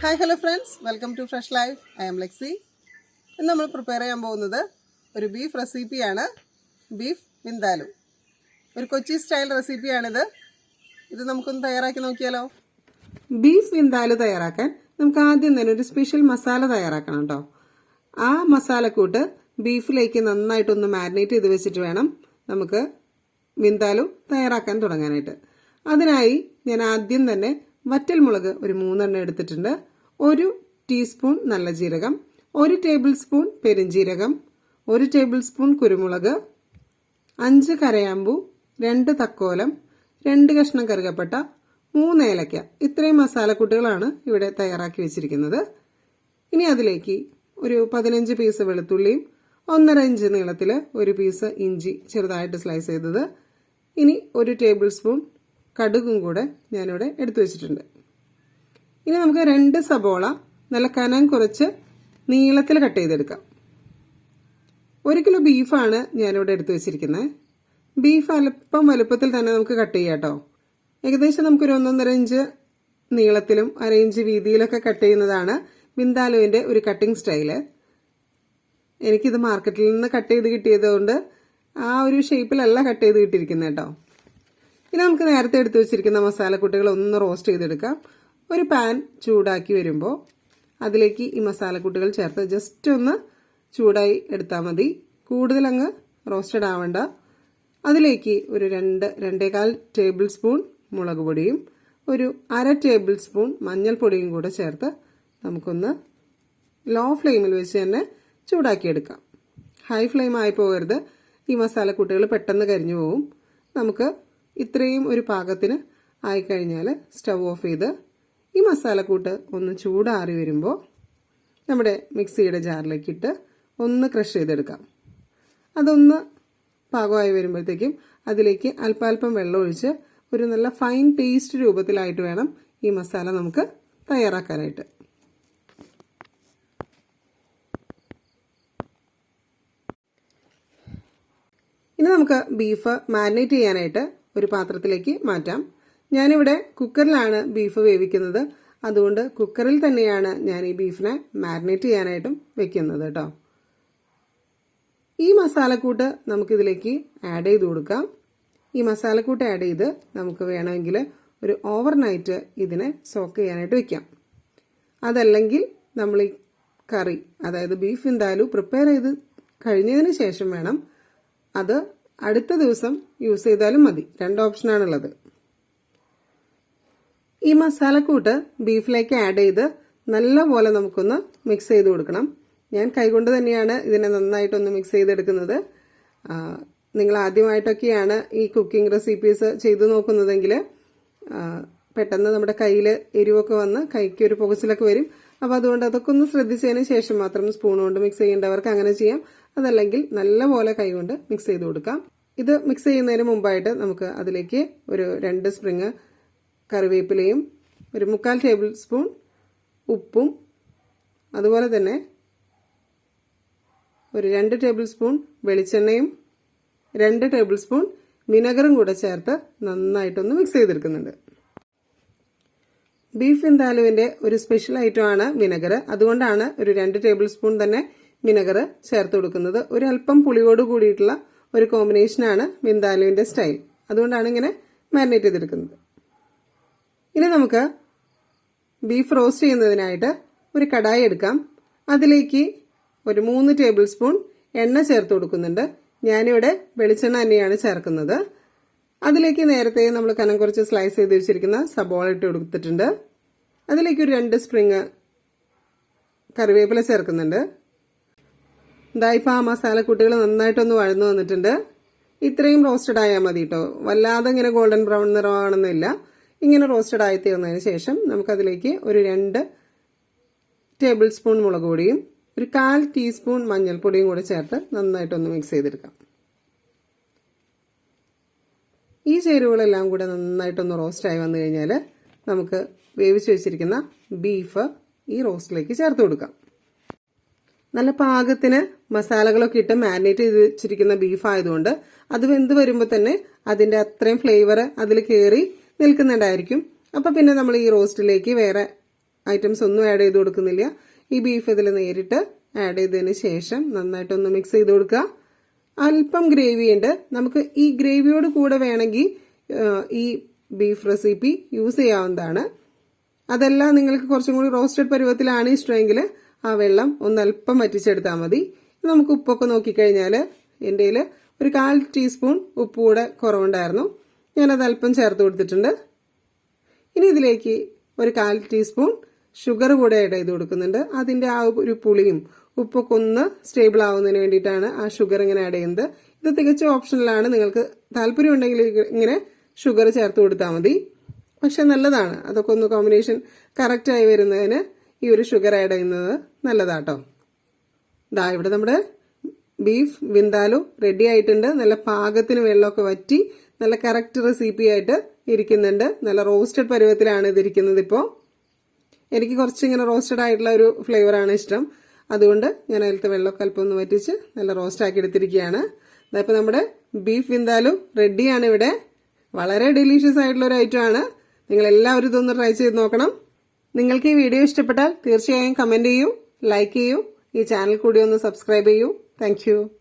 Hi hello friends welcome to fresh life I am Lexi ഇന്ന് നമ്മൾ prepare ചെയ്യാൻ പോകുന്നത് ഒരു ബീഫ് റെസിപ്പിയാണ് ബീഫ് വിന്താലു. ഒരു കൊച്ചി സ്റ്റൈൽ റെസിപ്പിയാണിത് ഇത് നമുക്കൊന്ന് തയ്യാറാക്കി നോക്കിയാലോ? ബീഫ് വിന്താലു തയ്യാറാക്കാൻ നമുക്ക് ആദ്യം തന്നെ ഒരു സ്പെഷ്യൽ മസാല തയ്യാറാക്കണം കേട്ടോ ആ മസാലക്കൂട്ട് ബീഫിലേക്ക് നന്നായിട്ടൊന്ന് മാരിനേറ്റ് ചെയ്ത് വെച്ചിട്ട് വേണം നമുക്ക് വിന്താലു തയ്യാറാക്കാൻ തുടങ്ങാനായിട്ട്. അതിനായി ഞാൻ ആദ്യം തന്നെ വറ്റൽ മുളക് ഒരു മൂന്നെണ്ണം എടുത്തിട്ടുണ്ട്. ഒരു ടീസ്പൂൺ നല്ല ജീരകം ഒരു ടേബിൾ സ്പൂൺ പെരുംജീരകം ഒരു ടേബിൾ സ്പൂൺ കുരുമുളക് അഞ്ച് കരയാമ്പു രണ്ട് തക്കോലം രണ്ട് കഷ്ണം കറുകപ്പട്ട മൂന്ന് ഏലക്ക. ഇത്രയും മസാലക്കൂട്ടുകളാണ് ഇവിടെ തയ്യാറാക്കി വെച്ചിരിക്കുന്നത്. ഇനി അതിലേക്ക് ഒരു പതിനഞ്ച് പീസ് വെളുത്തുള്ളിയും ഒന്നര ഇഞ്ച് നീളത്തിൽ ഒരു പീസ് ഇഞ്ചി ചെറുതായിട്ട് സ്ലൈസ് ചെയ്തത്. ഇനി ഒരു ടേബിൾ സ്പൂൺ കടുകും കൂടെ ഞാനിവിടെ എടുത്തു വെച്ചിട്ടുണ്ട്. ഇനി നമുക്ക് രണ്ട് സബോള നല്ല കനം കുറച്ച് നീളത്തിൽ കട്ട് ചെയ്തെടുക്കാം. ഒരു കിലോ ബീഫാണ് ഞാനിവിടെ എടുത്തു വെച്ചിരിക്കുന്നത് ബീഫ് അല്പം വലുപ്പത്തിൽ തന്നെ നമുക്ക് കട്ട് ചെയ്യാം കേട്ടോ. ഏകദേശം നമുക്കൊരു ഒന്നൊന്നര ഇഞ്ച് നീളത്തിലും അര ഇഞ്ച് വീതിയിലൊക്കെ കട്ട് ചെയ്യുന്നതാണ് ബിന്ദാലുവിന്റെ ഒരു കട്ടിംഗ് സ്റ്റൈൽ എനിക്കിത് മാർക്കറ്റിൽ നിന്ന് കട്ട് ചെയ്ത് കിട്ടിയതുകൊണ്ട് ആ ഒരു ഷേപ്പിലല്ല കട്ട് ചെയ്ത് കിട്ടിയിരിക്കുന്നത് കേട്ടോ. ഇനി നമുക്ക് നേരത്തെ എടുത്തു വെച്ചിരിക്കുന്ന മസാലക്കൂട്ടുകൾ ഒന്ന് റോസ്റ്റ് ചെയ്തെടുക്കാം. ഒരു പാൻ ചൂടാക്കി വരുമ്പോൾ അതിലേക്ക് ഈ മസാലക്കൂട്ടുകൾ ചേർത്ത് ജസ്റ്റ് ഒന്ന് ചൂടായി എടുത്താൽ മതി. കൂടുതൽ അങ്ങ് റോസ്റ്റഡ് ആവണ്ട. അതിലേക്ക് ഒരു രണ്ട് രണ്ടേകാൽ ടേബിൾ സ്പൂൺ മുളക് പൊടിയും ഒരു അര ടേബിൾ സ്പൂൺ മഞ്ഞൾപ്പൊടിയും കൂടെ ചേർത്ത് നമുക്കൊന്ന് ലോ ഫ്ലെയിമിൽ വെച്ച് തന്നെ ചൂടാക്കിയെടുക്കാം ഹൈ ഫ്ലെയിം ആയി പോകരുത്. ഈ മസാലക്കൂട്ടുകൾ പെട്ടെന്ന് കരിഞ്ഞു പോകും നമുക്ക് ഇത്രയും ഒരു പാകത്തിന് ആയിക്കഴിഞ്ഞാൽ സ്റ്റവ് ഓഫ് ചെയ്ത് ഈ മസാലക്കൂട്ട് ഒന്ന് ചൂടാറി വരുമ്പോൾ നമ്മുടെ മിക്സിയുടെ ജാറിലേക്ക് ഇട്ട് ഒന്ന് ക്രഷ് ചെയ്തെടുക്കാം. അതൊന്ന് പാകമായി വരുമ്പോഴത്തേക്കും അതിലേക്ക് അല്പാൽപ്പം വെള്ളം ഒഴിച്ച് ഒരു നല്ല ഫൈൻ പേസ്റ്റ് രൂപത്തിലായിട്ട് വേണം ഈ മസാല നമുക്ക് തയ്യാറാക്കാനായിട്ട്. ഇനി നമുക്ക് ബീഫ് മാരിനേറ്റ് ചെയ്യാനായിട്ട് ഒരു പാത്രത്തിലേക്ക് മാറ്റാം. ഞാനിവിടെ കുക്കറിലാണ് ബീഫ് വേവിക്കുന്നത്. അതുകൊണ്ട് കുക്കറിൽ തന്നെയാണ് ഞാൻ ഈ ബീഫിനെ മാരിനേറ്റ് ചെയ്യാനായിട്ടും വെക്കുന്നത് കേട്ടോ. ഈ മസാലക്കൂട്ട് നമുക്കിതിലേക്ക് ആഡ് ചെയ്ത് കൊടുക്കാം. ഈ മസാലക്കൂട്ട് ആഡ് ചെയ്ത് നമുക്ക് വേണമെങ്കിൽ ഒരു ഓവർ നൈറ്റ് ഇതിനെ സോക്ക് ചെയ്യാനായിട്ട് വെക്കാം. അതല്ലെങ്കിൽ നമ്മൾ ഈ കറി അതായത് ബീഫ് എന്തായാലും പ്രിപ്പയർ ചെയ്ത് കഴിഞ്ഞതിന് ശേഷം വേണം അത് അടുത്ത ദിവസം യൂസ് ചെയ്താലും മതി. രണ്ട് ഓപ്ഷനാണുള്ളത് ഈ മസാലക്കൂട്ട് ബീഫിലേക്ക് ആഡ് ചെയ്ത് നല്ലപോലെ നമുക്കൊന്ന് മിക്സ് ചെയ്ത് കൊടുക്കണം. ഞാൻ കൈകൊണ്ട് തന്നെയാണ് ഇതിനെ നന്നായിട്ടൊന്ന് മിക്സ് ചെയ്തെടുക്കുന്നത്. നിങ്ങൾ ആദ്യമായിട്ടൊക്കെയാണ് ഈ കുക്കിംഗ് റെസിപ്പീസ് ചെയ്തു നോക്കുന്നതെങ്കിൽ പെട്ടെന്ന് നമ്മുടെ കയ്യിൽ എരിവൊക്കെ വന്ന് കൈക്ക് ഒരു പുകച്ചിലൊക്കെ വരും. അപ്പോൾ അതുകൊണ്ട് അതൊക്കെ ഒന്ന് ശ്രദ്ധിച്ചതിന് ശേഷം മാത്രം സ്പൂൺ കൊണ്ട് മിക്സ് ചെയ്യേണ്ടവർക്ക് അങ്ങനെ ചെയ്യാം. അതല്ലെങ്കിൽ നല്ലപോലെ കൈകൊണ്ട് മിക്സ് ചെയ്ത് കൊടുക്കാം. ഇത് മിക്സ് ചെയ്യുന്നതിന് മുമ്പായിട്ട് നമുക്ക് അതിലേക്ക് ഒരു രണ്ട് സ്പ്രിങ് കറിവേപ്പിലയും ഒരു മുക്കാൽ ടേബിൾ സ്പൂൺ ഉപ്പും അതുപോലെ തന്നെ ഒരു രണ്ട് ടേബിൾ സ്പൂൺ വെളിച്ചെണ്ണയും രണ്ട് ടേബിൾ സ്പൂൺ വിനെഗറും കൂടെ ചേർത്ത് നന്നായിട്ടൊന്ന് മിക്സ് ചെയ്തെടുക്കുന്നുണ്ട്. ബീഫ് വിന്താലുവിന്റെ ഒരു സ്പെഷ്യൽ ഐറ്റമാണ് വിനെഗർ. അതുകൊണ്ടാണ് ഒരു രണ്ട് ടേബിൾ സ്പൂൺ തന്നെ വിനെഗർ ചേർത്ത് കൊടുക്കുന്നത്. ഒരു അല്പം പുളിയോട് കൂടിയിട്ടുള്ള ഒരു കോമ്പിനേഷനാണ് വിന്താലുവിന്റെ സ്റ്റൈൽ. അതുകൊണ്ടാണ് ഇങ്ങനെ മാരിനേറ്റ് ചെയ്തെടുക്കുന്നത്. ഇനി നമുക്ക് ബീഫ് റോസ്റ്റ് ചെയ്യുന്നതിനായിട്ട് ഒരു കടായി എടുക്കാം. അതിലേക്ക് ഒരു മൂന്ന് ടേബിൾ സ്പൂൺ എണ്ണ ചേർത്ത് കൊടുക്കുന്നുണ്ട്. ഞാനിവിടെ വെളിച്ചെണ്ണ തന്നെയാണ് ചേർക്കുന്നത്. അതിലേക്ക് നേരത്തെ നമ്മൾ കനം കുറച്ച് സ്ലൈസ് ചെയ്ത് വെച്ചിരിക്കുന്ന സബോള ഇട്ട് കൊടുത്തിട്ടുണ്ട്. അതിലേക്ക് ഒരു രണ്ട് സ്പ്രിങ് കറിവേപ്പില ചേർക്കുന്നുണ്ട്. ഇതായിപ്പോൾ ആ മസാല കുട്ടികൾ നന്നായിട്ടൊന്ന് വഴന്നു വന്നിട്ടുണ്ട്. ഇത്രയും റോസ്റ്റഡ് ആയാൽ മതി കേട്ടോ വല്ലാതെ ഇങ്ങനെ ഗോൾഡൻ ബ്രൗൺ നിറമാണെന്നില്ല ഇങ്ങനെ റോസ്റ്റഡ് ആയി തീർന്നതിന് ശേഷം നമുക്കതിലേക്ക് ഒരു രണ്ട് ടേബിൾ സ്പൂൺ മുളക് പൊടിയും ഒരു കാൽ ടീസ്പൂൺ മഞ്ഞൾപ്പൊടിയും കൂടെ ചേർത്ത് നന്നായിട്ടൊന്ന് മിക്സ് ചെയ്തെടുക്കാം. ഈ ചേരുവകളെല്ലാം കൂടെ നന്നായിട്ടൊന്ന് റോസ്റ്റായി വന്നു കഴിഞ്ഞാൽ നമുക്ക് വേവിച്ച് വെച്ചിരിക്കുന്ന ബീഫ് ഈ റോസ്റ്റിലേക്ക് ചേർത്ത് കൊടുക്കാം. നല്ല പാകത്തിന് മസാലകളൊക്കെ ഇട്ട് മാരിനേറ്റ് ചെയ്ത് വെച്ചിരിക്കുന്ന ബീഫ് ആയതുകൊണ്ട് അത് വെന്ത് വരുമ്പോൾ തന്നെ അതിന്റെ അത്രയും ഫ്ലേവർ അതിൽ കയറി നിൽക്കുന്നുണ്ടായിരിക്കും. അപ്പോൾ പിന്നെ നമ്മൾ ഈ റോസ്റ്റിലേക്ക് വേറെ ഐറ്റംസ് ഒന്നും ആഡ് ചെയ്ത് കൊടുക്കുന്നില്ല. ഈ ബീഫ് ഇതിൽ നേരിട്ട് ആഡ് ചെയ്തതിന് ശേഷം നന്നായിട്ടൊന്ന് മിക്സ് ചെയ്ത് കൊടുക്കുക. അല്പം ഗ്രേവി ഉണ്ട്. നമുക്ക് ഈ ഗ്രേവിയോട് കൂടെ വേണമെങ്കിൽ ഈ ബീഫ് റെസിപ്പി യൂസ് ചെയ്യാവുന്നതാണ്. അതല്ല നിങ്ങൾക്ക് കുറച്ചും കൂടി റോസ്റ്റഡ് പരുവത്തിലാണ് ഇഷ്ടമെങ്കിൽ ആ വെള്ളം ഒന്ന് അല്പം വറ്റിച്ചെടുത്താൽ മതി. നമുക്ക് ഉപ്പൊക്കെ നോക്കിക്കഴിഞ്ഞാൽ എന്റെ ഒരു കാൽ ടീസ്പൂൺ ഉപ്പ് കൂടെ കുറവുണ്ടായിരുന്നു. ഞാനത് അല്പം ചേർത്ത് കൊടുത്തിട്ടുണ്ട്. ഇനി ഇതിലേക്ക് ഒരു കാൽ ടീസ്പൂൺ ഷുഗർ കൂടെ ആഡ് ചെയ്ത് കൊടുക്കുന്നുണ്ട്. അതിന്റെ ആ ഒരു പുളിയും ഉപ്പൊക്കെ ഒന്ന് സ്റ്റേബിൾ ആവുന്നതിന് വേണ്ടിയിട്ടാണ് ആ ഷുഗർ ഇങ്ങനെ ആഡ് ചെയ്യുന്നത്. ഇത് തികച്ചും ഓപ്ഷണലാണ് നിങ്ങൾക്ക് താല്പര്യം ഉണ്ടെങ്കിൽ ഇങ്ങനെ ഷുഗർ ചേർത്ത് കൊടുത്താൽ മതി. പക്ഷെ നല്ലതാണ്. അതൊക്കെ ഒന്ന് കോമ്പിനേഷൻ കറക്റ്റായി വരുന്നതിന് ഈ ഒരു ഷുഗർ ആഡ് ചെയ്യുന്നത് നല്ലതാട്ടോ. ഇതാ ഇവിടെ നമ്മുടെ ബീഫ് വിന്താലു റെഡി ആയിട്ടുണ്ട്. നല്ല പാകത്തിന് വെള്ളമൊക്കെ വറ്റി നല്ല കറക്റ്റ് റെസിപ്പി ആയിട്ട് ഇരിക്കുന്നുണ്ട്. നല്ല റോസ്റ്റഡ് പരുവത്തിലാണ് ഇതിരിക്കുന്നത് ഇപ്പോൾ എനിക്ക് കുറച്ചിങ്ങനെ റോസ്റ്റഡ് ആയിട്ടുള്ള ഒരു ഫ്ലേവറാണ് ഇഷ്ടം. അതുകൊണ്ട് ഞാൻ അതിലത്തെ ഒന്ന് വറ്റിച്ച് നല്ല റോസ്റ്റ് ആക്കി എടുത്തിരിക്കുകയാണ്. അതിപ്പോൾ നമ്മുടെ ബീഫ് വിന്താലു റെഡിയാണ് ഇവിടെ. വളരെ ഡെലീഷ്യസ് ആയിട്ടുള്ള ഒരു ഐറ്റം ആണ്. നിങ്ങൾ എല്ലാവരും ഇതൊന്ന് ട്രൈ ചെയ്ത് നോക്കണം. നിങ്ങൾക്ക് ഈ വീഡിയോ ഇഷ്ടപ്പെട്ടാൽ തീർച്ചയായും കമന്റ് ചെയ്യൂ ലൈക്ക് ചെയ്യൂ ഈ ചാനൽ കൂടി ഒന്ന് സബ്സ്ക്രൈബ് ചെയ്യൂ. താങ്ക്